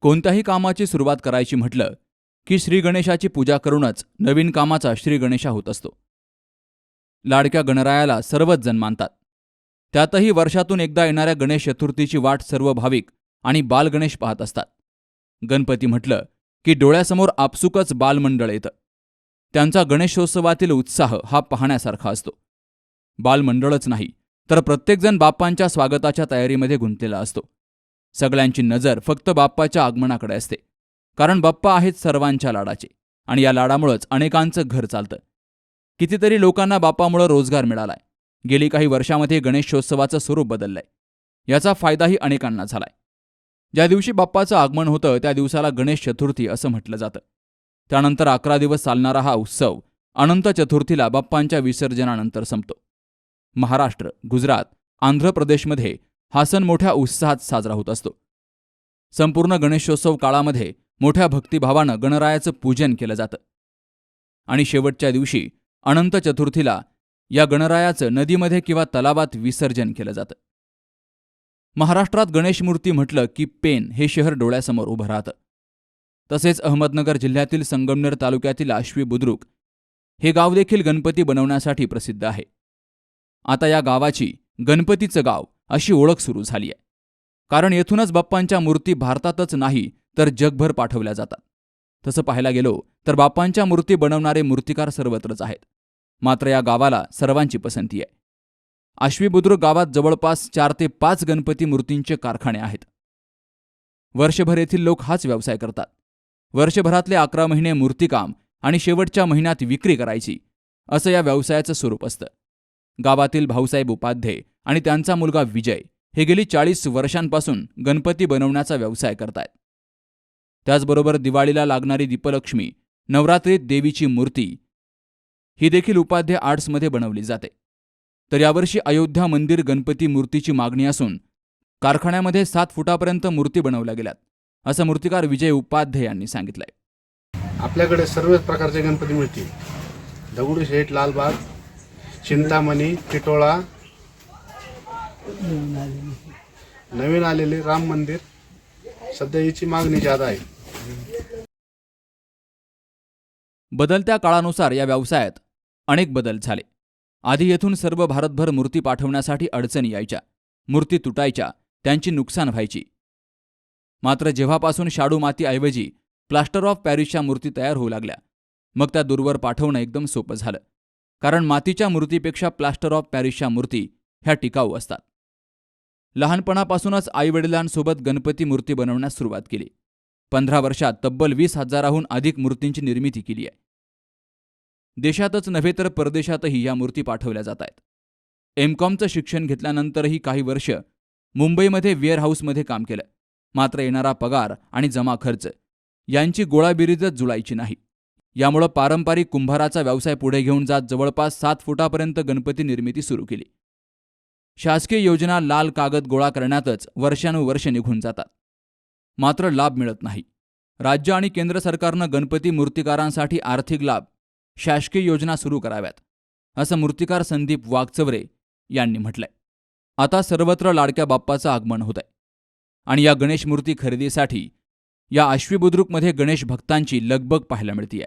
कोणत्याही कामाची सुरुवात करायची म्हटलं की श्री गणेशाची पूजा करूनच नवीन कामाचा श्री गणेशा होत असतो. लाडक्या गणरायाला सर्वच जण मानतात. त्यातही वर्षातून एकदा येणाऱ्या गणेश चतुर्थीची वाट सर्व भाविक आणि बालगणेश पाहत असतात. गणपती म्हटलं की डोळ्यासमोर आपसुकच बालमंडळ येतं. त्यांचा गणेशोत्सवातील उत्साह हा पाहण्यासारखा असतो. बालमंडळच नाही तर प्रत्येकजण बाप्पांच्या स्वागताच्या तयारीमध्ये गुंतलेला असतो. सगळ्यांची नजर फक्त बाप्पाच्या आगमनाकडे असते. कारण बाप्पा आहेत सर्वांच्या लाडाचे आणि या लाडामुळंच अनेकांचं घर चालतं. कितीतरी लोकांना बाप्पामुळं रोजगार मिळालाय. गेली काही वर्षामध्ये गणेशोत्सवाचं स्वरूप बदललंय. याचा फायदाही अनेकांना झालाय. ज्या दिवशी बाप्पाचं आगमन होतं त्या दिवसाला गणेश चतुर्थी असं म्हटलं जातं. त्यानंतर अकरा दिवस चालणारा हा उत्सव अनंत चतुर्थीला बाप्पांच्या विसर्जनानंतर संपतो. महाराष्ट्र गुजरात आंध्र प्रदेशमध्ये हा सण मोठ्या उत्साहात साजरा होत असतो. संपूर्ण गणेशोत्सव काळामध्ये मोठ्या भक्तिभावानं गणरायाचं पूजन केलं जातं. आणि शेवटच्या दिवशी अनंत चतुर्थीला या गणरायाचं नदीमध्ये किंवा तलावात विसर्जन केलं जातं. महाराष्ट्रात गणेश मूर्ती म्हटलं की पेन हे शहर डोळ्यासमोर उभं राहतं. तसेच अहमदनगर जिल्ह्यातील संगमनेर तालुक्यातील आश्वी बुद्रुक हे गाव देखील गणपती बनवण्यासाठी प्रसिद्ध आहे. आता या गावाची गणपतीचं गाव अशी ओळख सुरू झाली आहे. कारण येथूनच बाप्पांच्या मूर्ती भारतातच नाही तर जगभर पाठवल्या जातात. तसं पाहायला गेलो तर बाप्पांच्या मूर्ती बनवणारे मूर्तिकार सर्वत्रच आहेत. मात्र या गावाला सर्वांची पसंती आहे. आश्वीबुद्रुक गावात जवळपास चार ते पाच गणपती मूर्तींचे कारखाने आहेत. वर्षभर येथील लोक हाच व्यवसाय करतात. वर्षभरातले अकरा महिने मूर्तिकाम आणि शेवटच्या महिन्यात विक्री करायची असं या व्यवसायाचं स्वरूप असतं. गावातील भाऊसाहेब उपाध्ये आणि त्यांचा मुलगा विजय हे गेली चाळीस वर्षांपासून गणपती बनवण्याचा व्यवसाय करतायत. त्याचबरोबर दिवाळीला लागणारी दीपलक्ष्मी नवरात्रीत देवीची मूर्ती ही देखील उपाध्ये आर्ट्समध्ये बनवली जाते. तर यावर्षी अयोध्या मंदिर गणपती मूर्तीची मागणी असून कारखान्यामध्ये सात फुटापर्यंत मूर्ती बनवल्या गेल्यात असं मूर्तिकार विजय उपाध्ये यांनी सांगितलंय. आपल्याकडे सर्व प्रकारचे गणपती मिळतील. दगडूशेठ लालबाग चिंतामणी टिटोळा नवीन आलेले. राम मंदिर. सध्या याची मागणी जादा आहे. बदलत्या काळानुसार या व्यवसायात अनेक बदल झाले. आधी येथून सर्व भारतभर मूर्ती पाठवण्यासाठी अडचणी यायच्या. मूर्ती तुटायच्या त्यांची नुकसान व्हायची. मात्र जेव्हापासून शाडू मातीऐवजी प्लास्टर ऑफ पॅरिसच्या मूर्ती तयार होऊ लागल्या मग त्या दूरवर पाठवणं एकदम सोपं झालं. कारण मातीच्या मूर्तीपेक्षा प्लास्टर ऑफ पॅरिसच्या मूर्ती ह्या टिकाऊ असतात. लहानपणापासूनच आईवडिलांसोबत गणपती मूर्ती बनवण्यास सुरुवात केली. पंधरा वर्षात तब्बल वीस हजाराहून अधिक मूर्तींची निर्मिती केली आहे. देशातच नव्हे तर परदेशातही या मूर्ती पाठवल्या जात आहेत. एमकॉमचं शिक्षण घेतल्यानंतरही काही वर्ष मुंबईमध्ये वेअरहाऊसमध्ये काम केलं. मात्र येणारा पगार आणि जमा खर्च यांची गोळाबिरीजच जुळायची नाही. यामुळं पारंपरिक कुंभाराचा व्यवसाय पुढे घेऊन जात जवळपास सात फुटापर्यंत गणपती निर्मिती सुरू केली. शासकीय योजना लाल कागद गोळा करण्यातच वर्षानुवर्ष निघून जातात. मात्र लाभ मिळत नाही. राज्य आणि केंद्र सरकारनं गणपती मूर्तिकारांसाठी आर्थिक लाभ शासकीय योजना सुरू कराव्यात असं मूर्तिकार संदीप वाघचवरे यांनी म्हटलंय. आता सर्वत्र लाडक्या बाप्पाचं आगमन होत आहे आणि या गणेश मूर्ती खरेदीसाठी या आश्वी बुद्रुकमध्ये गणेश भक्तांची लगबग पाहायला मिळतीये.